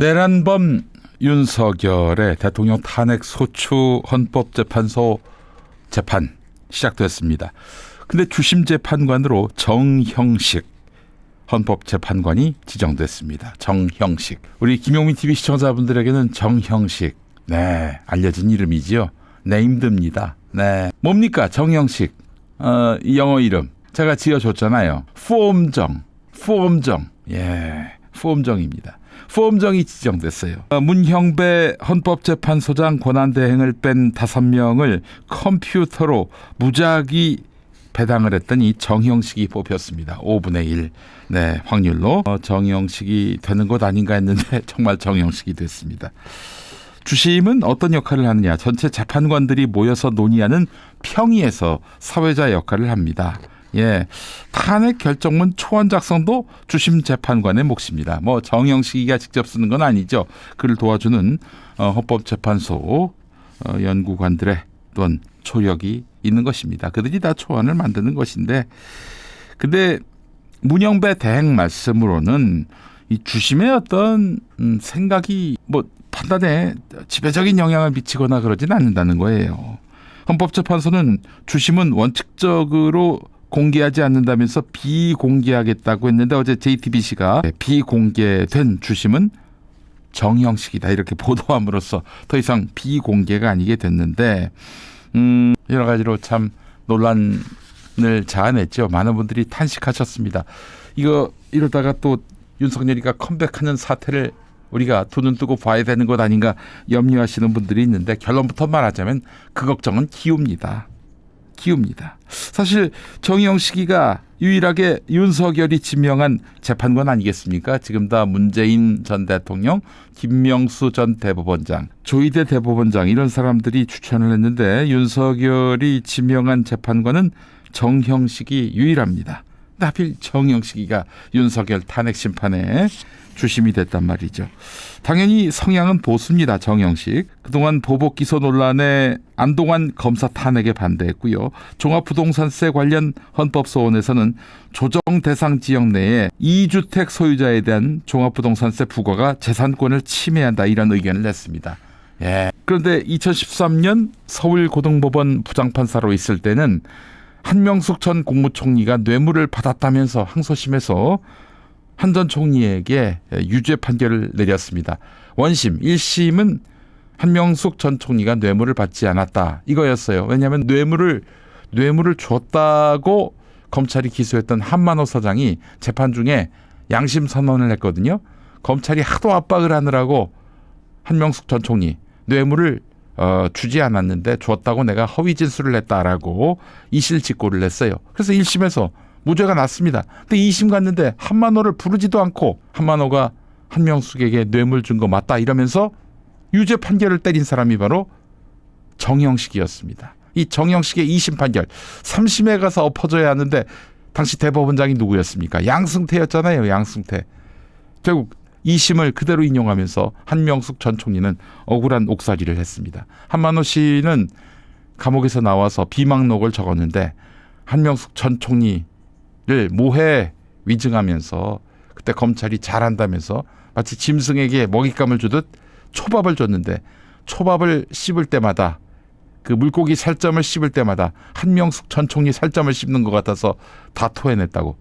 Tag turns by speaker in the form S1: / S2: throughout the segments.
S1: 내란범 윤석열의 대통령 탄핵 소추 헌법재판소 재판 시작됐습니다. 근데 주심 재판관으로 정형식 헌법재판관이 지정됐습니다. 정형식. 우리 김용민 TV 시청자분들에게는 정형식. 네, 알려진 이름이지요. 네임드입니다. 네. 뭡니까? 정형식. 어, 이 영어 이름. 제가 지어줬잖아요. 푸엄정. 푸엄정. 예. 푸엄정입니다. 푸엄정이 지정됐어요. 어, 문형배 헌법재판소장 권한대행을 뺀 다섯 명을 컴퓨터로 무작위 배당을 했더니 정형식이 뽑혔습니다. 5분의 1. 네, 확률로 어, 정형식이 되는 것 아닌가 했는데 정말 정형식이 됐습니다. 주심은 어떤 역할을 하느냐? 전체 재판관들이 모여서 논의하는 평의에서 사회자 역할을 합니다. 예. 탄핵 결정문 초안 작성도 주심 재판관의 몫입니다. 뭐 정영식이가 직접 쓰는 건 아니죠. 그를 도와주는 어, 헌법재판소 어, 연구관들의 또한 초력이 있는 것입니다. 그들이 다 초안을 만드는 것인데 근데 문영배 대행 말씀으로는 이 주심의 어떤 음, 생각이 뭐 판단에 지배적인 영향을 미치거나 그러진 않는다는 거예요. 헌법재판소는 주심은 원칙적으로 공개하지 않는다면서 비공개하겠다고 했는데 어제 JTBC가 비공개된 주심은 정형식이다 이렇게 보도함으로써 더 이상 비공개가 아니게 됐는데 음 여러 가지로 참 논란을 자아냈죠. 많은 분들이 탄식하셨습니다. 이거 이러다가 또 윤석열이가 컴백하는 사태를 우리가 두 눈 뜨고 봐야 되는 것 아닌가 염려하시는 분들이 있는데 결론부터 말하자면 그 걱정은 기웁니다. 기웁니다. 사실 정영식이가 유일하게 윤석열이 지명한 재판관 아니겠습니까? 지금 다 문재인 전 대통령, 김명수 전 대법원장, 조희대 대법원장 이런 사람들이 추천을 했는데 윤석열이 지명한 재판관은 정형식이 유일합니다. 하필 정영식이가 윤석열 탄핵 심판에 주심이 됐단 말이죠. 당연히 성향은 보수입니다. 정영식. 그동안 보복 기소 논란에 안동환 검사 탄핵에 반대했고요. 종합부동산세 관련 헌법소원에서는 조정 대상 지역 내에 2주택 소유자에 대한 종합부동산세 부과가 재산권을 침해한다 이런 의견을 냈습니다. 예. 그런데 2013년 서울고등법원 부장판사로 있을 때는 한명숙 전 국무총리가 뇌물을 받았다면서 항소심에서 한 전 총리에게 유죄 판결을 내렸습니다. 원심 1심은 한명숙 전 총리가 뇌물을 받지 않았다 이거였어요. 왜냐하면 뇌물을 뇌물을 줬다고 검찰이 기소했던 한만호 사장이 재판 중에 양심 선언을 했거든요. 검찰이 하도 압박을 하느라고 한명숙 전 총리 뇌물을 어, 주지 않았는데 줬다고 내가 허위 진술을 했다라고 이실직고를 냈어요. 그래서 1심에서 무죄가 났습니다. 근데 2심 갔는데 한만호를 부르지도 않고 한만호가 한명숙에게 뇌물 준 거 맞다 이러면서 유죄 판결을 때린 사람이 바로 정영식이었습니다. 이 정영식의 2심 판결 3심에 가서 엎어져야 하는데 당시 대법원장이 누구였습니까? 양승태였잖아요. 양승태. 결국 2심을 그대로 인용하면서 한명숙 전 총리는 억울한 옥살이를 했습니다. 한만호 씨는 감옥에서 나와서 비망록을 적었는데 한명숙 전 총리 를 모해 위증하면서 그때 검찰이 잘한다면서 마치 짐승에게 먹잇감을 주듯 초밥을 줬는데 초밥을 씹을 때마다 그 물고기 살점을 씹을 때마다 한명숙 전 총리 살점을 씹는 것 같아서 다 토해냈다고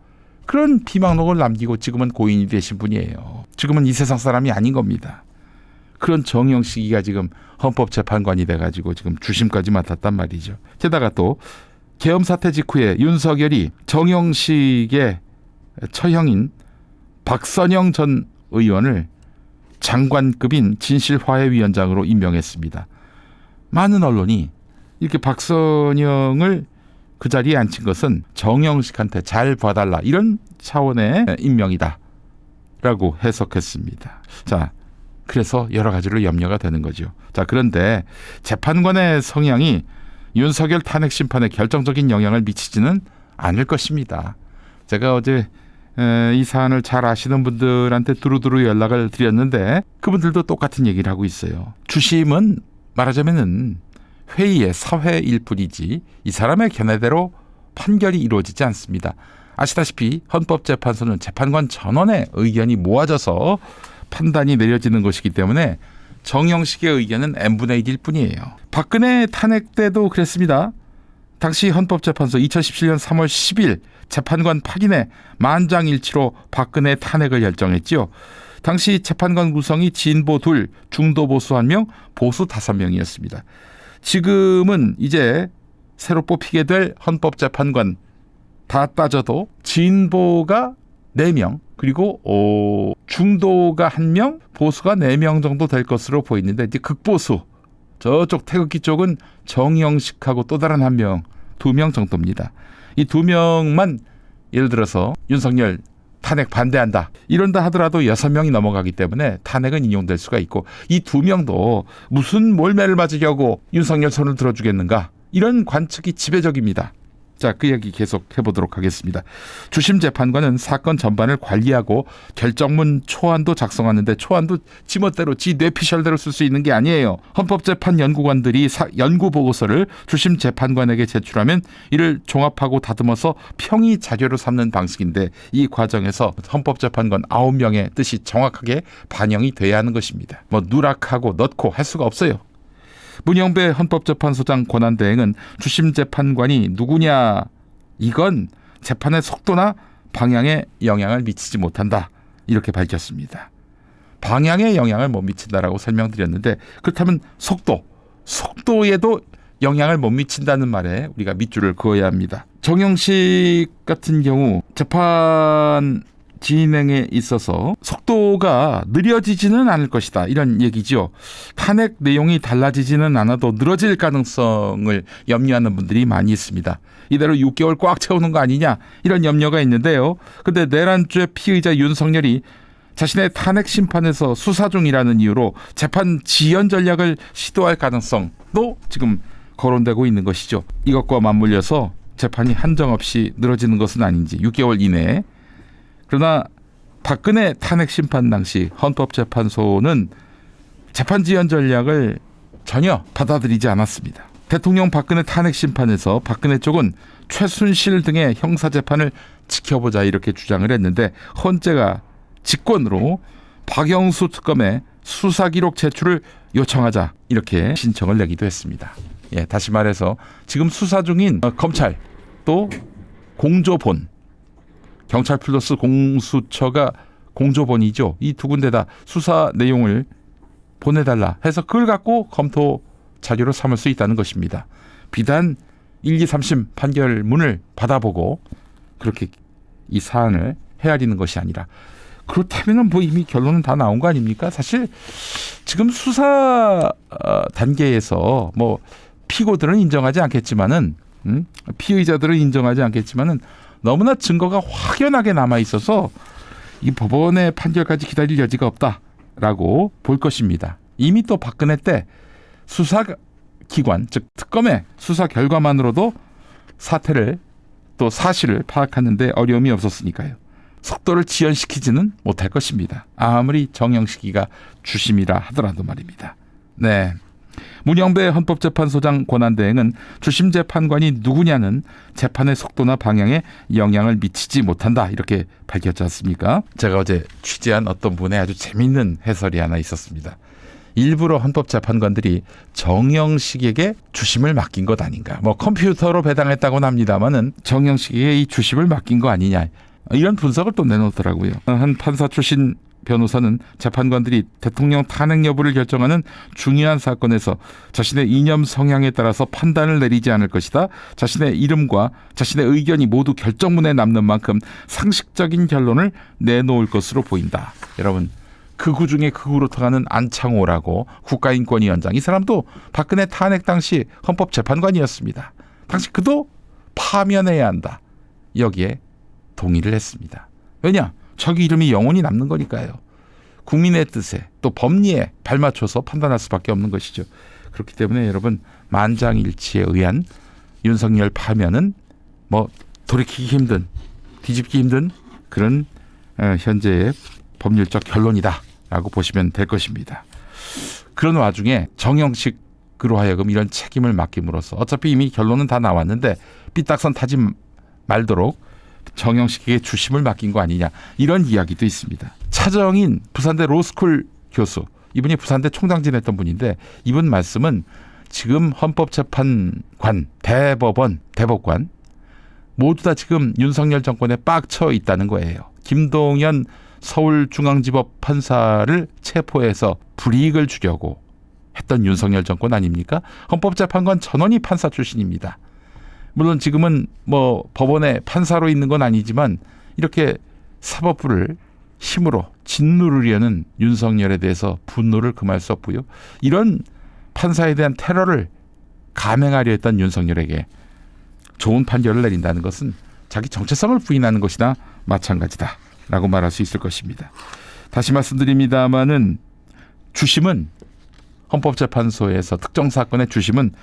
S1: 그런 비망록을 남기고 지금은 고인이 되신 분이에요. 지금은 이 세상 사람이 아닌 겁니다. 그런 정영식이가 지금 헌법재판관이 돼가지고 지금 주심까지 맡았단 말이죠. 게다가 또 계엄 사태 직후에 윤석열이 정영식의 처형인 박선영 전 의원을 장관급인 진실화해위원장으로 임명했습니다. 많은 언론이 이렇게 박선영을 그 자리에 앉힌 것은 정영식한테 잘 봐달라 이런 차원의 임명이다. 라고 해석했습니다. 자, 그래서 여러 가지로 염려가 되는 거죠. 자, 그런데 재판관의 성향이 윤석열 탄핵 심판에 결정적인 영향을 미치지는 않을 것입니다. 제가 어제 이 사안을 잘 아시는 분들한테 두루두루 연락을 드렸는데 그분들도 똑같은 얘기를 하고 있어요. 주심은 말하자면은 회의의 사회일 뿐이지 이 사람의 견해대로 판결이 이루어지지 않습니다. 아시다시피 헌법재판소는 재판관 전원의 의견이 모아져서 판단이 내려지는 것이기 때문에 정영식의 의견은 n분의 1일 뿐이에요. 박근혜 탄핵 때도 그랬습니다. 당시 헌법재판소 2017년 3월 10일 재판관 파기내 만장일치로 박근혜 탄핵을 결정했지요. 당시 재판관 구성이 진보 둘, 중도 보수 한 명, 보수 다섯 명이었습니다. 지금은 이제 새로 뽑히게 될 헌법재판관 다 따져도 진보가 네명 그리고 어, 중도가 한 명, 보수가 네 명 정도 될 것으로 보이는데 이제 극보수 저쪽 태극기 쪽은 정영식하고 또 다른 한 명, 두 명 정도입니다. 이 두 명만 예를 들어서 윤석열 탄핵 반대한다. 이런다 하더라도 여섯 명이 넘어가기 때문에 탄핵은 인용될 수가 있고 이 두 명도 무슨 몰매를 맞으려고 윤석열 손을 들어주겠는가. 이런 관측이 지배적입니다. 자, 그 얘기 계속 해보도록 하겠습니다. 주심 재판관은 사건 전반을 관리하고 결정문 초안도 작성하는데 초안도 지멋대로 지 뇌피셜대로 쓸 수 있는 게 아니에요. 헌법재판 연구관들이 사- 연구 보고서를 주심 재판관에게 제출하면 이를 종합하고 다듬어서 평의 자료로 삼는 방식인데 이 과정에서 헌법재판관 9명의 뜻이 정확하게 반영이 돼야 하는 것입니다. 뭐 누락하고 넣고 할 수가 없어요. 문영배 헌법재판소장 권한대행은 주심 재판관이 누구냐 이건 재판의 속도나 방향에 영향을 미치지 못한다 이렇게 밝혔습니다. 방향에 영향을 못 미친다라고 설명드렸는데 그렇다면 속도 속도에도 영향을 못 미친다는 말에 우리가 밑줄을 그어야 합니다. 정영식 같은 경우 재판 진행에 있어서 속도가 느려지지는 않을 것이다. 이런 얘기죠. 탄핵 내용이 달라지지는 않아도 늘어질 가능성을 염려하는 분들이 많이 있습니다. 이대로 6개월 꽉 채우는 거 아니냐 이런 염려가 있는데요. 근데 내란죄 피의자 윤석열이 자신의 탄핵 심판에서 수사 중이라는 이유로 재판 지연 전략을 시도할 가능성도 지금 거론되고 있는 것이죠. 이것과 맞물려서 재판이 한정없이 늘어지는 것은 아닌지 6개월 이내에 그러나 박근혜 탄핵 심판 당시 헌법재판소는 재판 지연 전략을 전혀 받아들이지 않았습니다. 대통령 박근혜 탄핵 심판에서 박근혜 쪽은 최순실 등의 형사 재판을 지켜보자 이렇게 주장을 했는데 헌재가 직권으로 박영수 특검의 수사 기록 제출을 요청하자 이렇게 신청을 내기도 했습니다. 예, 다시 말해서 지금 수사 중인 어, 검찰 또 공조본 경찰 플러스 공수처가 공조본이죠. 이 두 군데 다 수사 내용을 보내달라 해서 그걸 갖고 검토 자료로 삼을 수 있다는 것입니다. 비단 1, 2, 3심 판결문을 받아보고 그렇게 이 사안을 헤아리는 것이 아니라 그렇다면 뭐 이미 결론은 다 나온 거 아닙니까? 사실 지금 수사 어, 단계에서 뭐 피고들은 인정하지 않겠지만은 음? 피의자들은 인정하지 않겠지만은 너무나 증거가 확연하게 남아 있어서 이 법원의 판결까지 기다릴 여지가 없다라고 볼 것입니다. 이미 또 박근혜 때 수사 기관 즉 특검의 수사 결과만으로도 사태를 또 사실을 파악하는데 어려움이 없었으니까요. 속도를 지연시키지는 못할 것입니다. 아무리 정영식이가 주심이라 하더라도 말입니다. 네. 문영배 헌법재판소장 권한대행은 주심 재판관이 누구냐는 재판의 속도나 방향에 영향을 미치지 못한다 이렇게 밝혔지 않습니까? 제가 어제 취재한 어떤 분의 아주 재밌는 해설이 하나 있었습니다. 일부러 헌법재판관들이 정영식에게 주심을 맡긴 것 아닌가. 뭐 컴퓨터로 배당했다고는 합니다만은 정영식에게 이 주심을 맡긴 거 아니냐. 이런 분석을 또 내놓더라고요. 한 판사 출신 변호사는 재판관들이 대통령 탄핵 여부를 결정하는 중요한 사건에서 자신의 이념 성향에 따라서 판단을 내리지 않을 것이다. 자신의 이름과 자신의 의견이 모두 결정문에 남는 만큼 상식적인 결론을 내놓을 것으로 보인다. 여러분 극우 중에 극우로 터가는 안창호라고 국가인권위원장 이 사람도 박근혜 탄핵 당시 헌법재판관이었습니다. 당시 그도 파면해야 한다. 여기에 동의를 했습니다. 왜냐? 자기 이름이 영원히 남는 거니까요. 국민의 뜻에 또 법리에 발맞춰서 판단할 수밖에 없는 것이죠. 그렇기 때문에 여러분 만장일치에 의한 윤석열 파면은 뭐 돌이키기 힘든 뒤집기 힘든 그런 어, 현재의 법률적 결론이다라고 보시면 될 것입니다. 그런 와중에 정영식으로 하여금 이런 책임을 맡김으로써 어차피 이미 결론은 다 나왔는데 삐딱선 타지 말도록 정영식에게 주심을 맡긴 거 아니냐 이런 이야기도 있습니다. 차정인 부산대 로스쿨 교수 이분이 부산대 총장 지냈던 분인데 이분 말씀은 지금 헌법재판관, 대법원, 대법관 모두 다 지금 윤석열 정권에 빡쳐 있다는 거예요. 김동연 서울중앙지법 판사를 체포해서 불이익을 주려고 했던 윤석열 정권 아닙니까? 헌법재판관 전원이 판사 출신입니다. 물론 지금은 뭐 법원에 판사로 있는 건 아니지만 이렇게 사법부를 힘으로 짓누르려는 윤석열에 대해서 분노를 금할 수 없고요. 이런 판사에 대한 테러를 감행하려 했던 윤석열에게 좋은 판결을 내린다는 것은 자기 정체성을 부인하는 것이나 마찬가지다라고 말할 수 있을 것입니다. 다시 말씀드립니다마는 주심은 헌법재판소에서 특정 사건의 주심은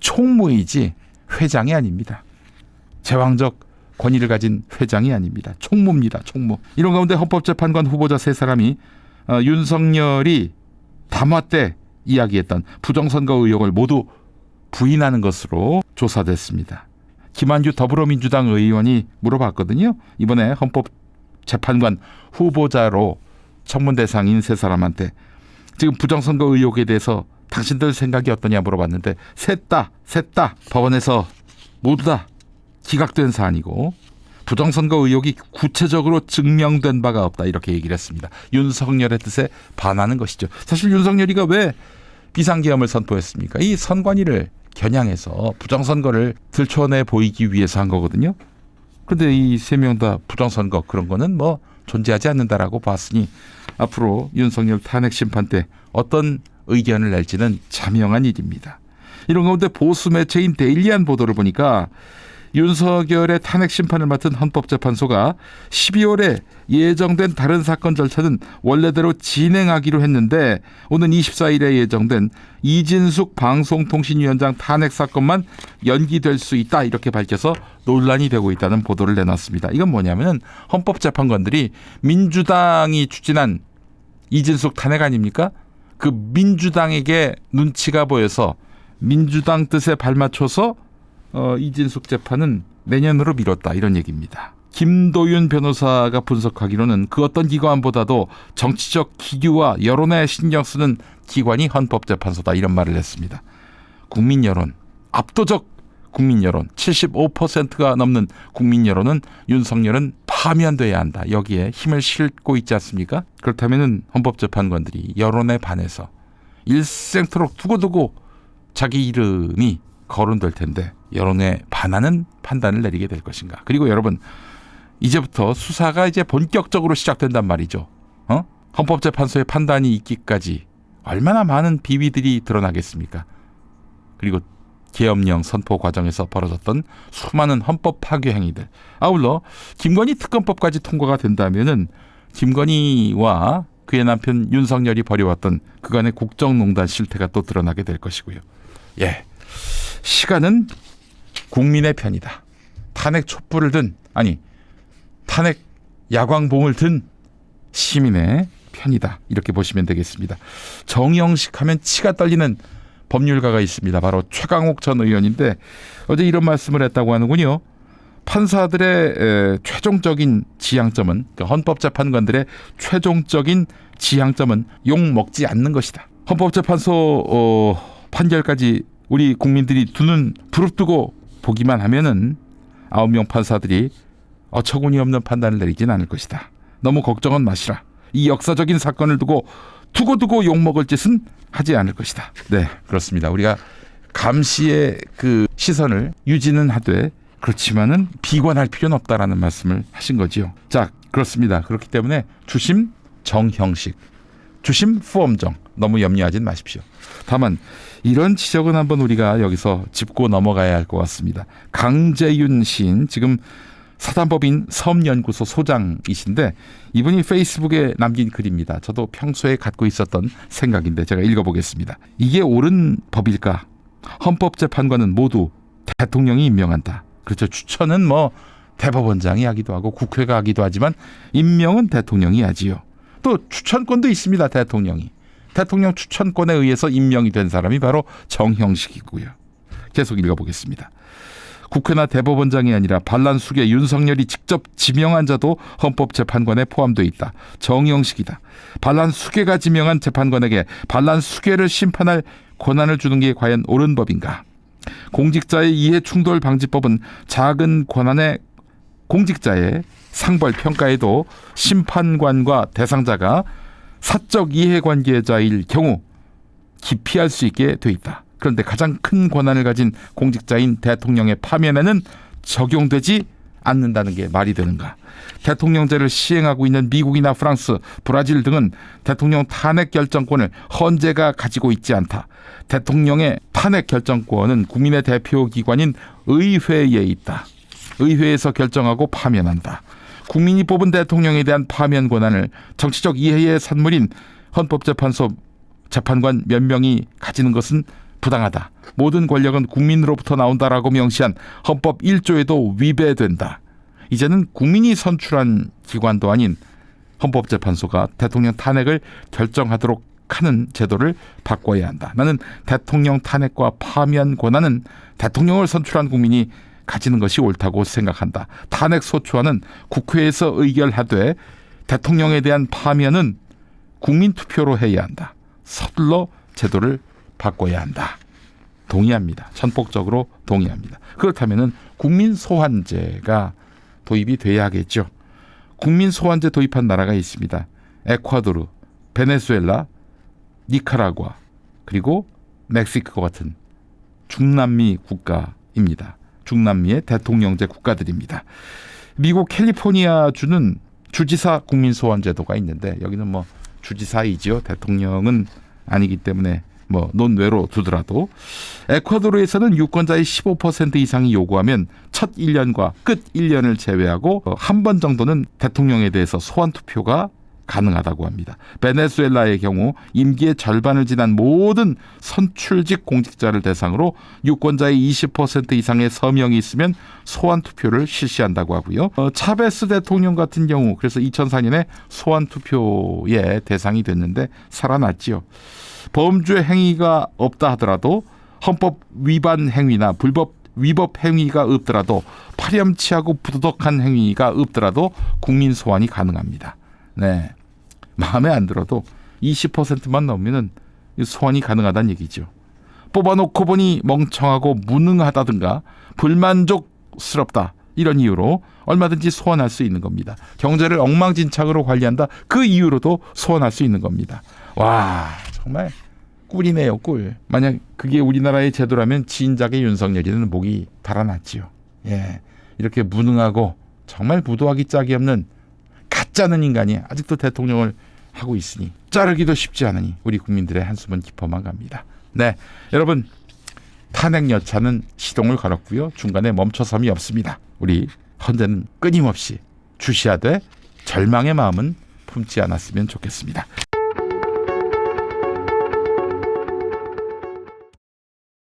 S1: 총무이지 회장이 아닙니다. 제왕적 권위를 가진 회장이 아닙니다. 총무입니다. 총무. 이런 가운데 헌법재판관 후보자 세 사람이 어, 윤석열이 담화 때 이야기했던 부정선거 의혹을 모두 부인하는 것으로 조사됐습니다. 김한규 더불어민주당 의원이 물어봤거든요. 이번에 헌법재판관 후보자로 청문 대상인 세 사람한테 지금 부정선거 의혹에 대해서 당신들 생각이 어떠냐 물어봤는데 셋다 셋다 법원에서 모두 다 기각된 사안이고 부정선거 의혹이 구체적으로 증명된 바가 없다 이렇게 얘기를 했습니다. 윤석열의 뜻에 반하는 것이죠. 사실 윤석열이가 왜 비상계엄을 선포했습니까? 이 선관위를 겨냥해서 부정선거를 들춰내 보이기 위해서 한 거거든요. 근데 이 세 명 다 부정선거 그런 거는 뭐 존재하지 않는다라고 봤으니 앞으로 윤석열 탄핵 심판 때 어떤 의견을 낼지는 자명한 일입니다. 이런 가운데 보수 매체인 데일리안 보도를 보니까 윤석열의 탄핵 심판을 맡은 헌법재판소가 12월에 예정된 다른 사건 절차는 원래대로 진행하기로 했는데 오는 24일에 예정된 이진숙 방송통신위원장 탄핵 사건만 연기될 수 있다 이렇게 밝혀서 논란이 되고 있다는 보도를 내놨습니다. 이건 뭐냐면은 헌법재판관들이 민주당이 추진한 이진숙 탄핵 아닙니까? 그 민주당에게 눈치가 보여서 민주당 뜻에 발맞춰서 어, 이진숙 재판은 내년으로 미뤘다 이런 얘기입니다. 김도윤 변호사가 분석하기로는 그 어떤 기관보다도 정치적 기규와 여론에 신경 쓰는 기관이 헌법재판소다 이런 말을 했습니다. 국민 여론 압도적 국민 여론 75%가 넘는 국민 여론은 윤석열은 파면돼야 한다. 여기에 힘을 싣고 있지 않습니까? 그렇다면은 헌법재판관들이 여론에 반해서 일생토록 두고두고 자기 이름이 거론될 텐데 여론에 반하는 판단을 내리게 될 것인가. 그리고 여러분 이제부터 수사가 이제 본격적으로 시작된단 말이죠. 어? 헌법재판소의 판단이 있기까지 얼마나 많은 비위들이 드러나겠습니까? 그리고 계엄령 선포 과정에서 벌어졌던 수많은 헌법 파괴 행위들. 아울러 김건희 특검법까지 통과가 된다면은 김건희와 그의 남편 윤석열이 벌여왔던 그간의 국정농단 실태가 또 드러나게 될 것이고요. 예. 시간은 국민의 편이다. 탄핵 촛불을 든 아니 탄핵 야광봉을 든 시민의 편이다. 이렇게 보시면 되겠습니다. 정영식 하면 치가 떨리는 법률가가 있습니다. 바로 최강욱 전 의원인데 어제 이런 말씀을 했다고 하는군요. 판사들의 최종적인 지향점은 그러니까 헌법재판관들의 최종적인 지향점은 욕 먹지 않는 것이다. 헌법재판소 어, 판결까지 우리 국민들이 두 눈 부릅뜨고 보기만 하면은 아홉 명 판사들이 어처구니 없는 판단을 내리진 않을 것이다. 너무 걱정은 마시라. 이 역사적인 사건을 두고 두고두고 욕먹을 짓은 하지 않을 것이다. 네, 그렇습니다. 우리가 감시의 그 시선을 유지는 하되 그렇지만은 비관할 필요는 없다라는 말씀을 하신 거지요. 자, 그렇습니다. 그렇기 때문에 주심 정형식, 주심 후엄정 너무 염려하진 마십시오. 다만 이런 지적은 한번 우리가 여기서 짚고 넘어가야 할 것 같습니다. 강재윤 시인 지금 사단법인 섬연구소 소장이신데 이분이 페이스북에 남긴 글입니다. 저도 평소에 갖고 있었던 생각인데 제가 읽어보겠습니다. 이게 옳은 법일까? 헌법재판관은 모두 대통령이 임명한다. 그렇죠. 추천은 뭐 대법원장이 하기도 하고 국회가 하기도 하지만 임명은 대통령이 하지요. 또 추천권도 있습니다. 대통령이. 대통령 추천권에 의해서 임명이 된 사람이 바로 정형식이고요. 계속 읽어보겠습니다. 국회나 대법원장이 아니라 반란 수계 윤석열이 직접 지명한 자도 헌법재판관에 포함되어 있다. 정영식이다. 반란 수계가 지명한 재판관에게 반란 수계를 심판할 권한을 주는 게 과연 옳은 법인가? 공직자의 이해 충돌 방지법은 작은 권한의 공직자의 상벌 평가에도 심판관과 대상자가 사적 이해관계자일 경우 기피할 수 있게 돼 있다. 그런데 가장 큰 권한을 가진 공직자인 대통령의 파면에는 적용되지 않는다는 게 말이 되는가? 대통령제를 시행하고 있는 미국이나 프랑스, 브라질 등은 대통령 탄핵 결정권을 헌재가 가지고 있지 않다. 대통령의 탄핵 결정권은 국민의 대표 기관인 의회에 있다. 의회에서 결정하고 파면한다. 국민이 뽑은 대통령에 대한 파면 권한을 정치적 이해의 산물인 헌법재판소 재판관 몇 명이 가지는 것은 부당하다. 모든 권력은 국민으로부터 나온다라고 명시한 헌법 1조에도 위배된다. 이제는 국민이 선출한 기관도 아닌 헌법재판소가 대통령 탄핵을 결정하도록 하는 제도를 바꿔야 한다. 나는 대통령 탄핵과 파면 권한은 대통령을 선출한 국민이 가지는 것이 옳다고 생각한다. 탄핵 소추안은 국회에서 의결하되 대통령에 대한 파면은 국민 투표로 해야 한다. 서둘러 제도를 바꿔야 한다. 동의합니다. 전폭적으로 동의합니다. 그렇다면은 국민 소환제가 도입이 돼야 하겠죠. 국민 소환제 도입한 나라가 있습니다. 에콰도르, 베네수엘라, 니카라과 그리고 멕시코 같은 중남미 국가입니다. 중남미의 대통령제 국가들입니다. 미국 캘리포니아 주는 주지사 국민 소환 제도가 있는데 여기는 뭐 주지사이지요. 대통령은 아니기 때문에 뭐 논외로 두더라도 에콰도르에서는 유권자의 15% 이상이 요구하면 첫 1년과 끝 1년을 제외하고 한 번 정도는 대통령에 대해서 소환 투표가 가능하다고 합니다. 베네수엘라의 경우 임기의 절반을 지난 모든 선출직 공직자를 대상으로 유권자의 20% 이상의 서명이 있으면 소환 투표를 실시한다고 하고요. 어, 차베스 대통령 같은 경우 그래서 2004년에 소환 투표의 대상이 됐는데 살아났지요. 범죄 행위가 없다 하더라도 헌법 위반 행위나 불법 위법 행위가 없더라도 파렴치하고 부도덕한 행위가 없더라도 국민 소환이 가능합니다. 네. 마음에 안 들어도 20%만 넘으면 소환이 가능하다는 얘기죠. 뽑아놓고 보니 멍청하고 무능하다든가 불만족스럽다 이런 이유로 얼마든지 소환할 수 있는 겁니다. 경제를 엉망진창으로 관리한다 그 이유로도 소환할 수 있는 겁니다. 와 정말 꿀이네요 꿀. 만약 그게 우리나라의 제도라면 진작에 윤석열이는 목이 달아났지요. 예 이렇게 무능하고 정말 부도하기 짝이 없는 가짜는 인간이 아직도 대통령을 하고 있으니 자르기도 쉽지 않으니 우리 국민들의 한숨은 깊어만 갑니다. 네, 여러분 탄핵 여차는 시동을 걸었고요. 중간에 멈춰섬이 없습니다. 우리 헌재는 끊임없이 주시하되 절망의 마음은 품지 않았으면 좋겠습니다.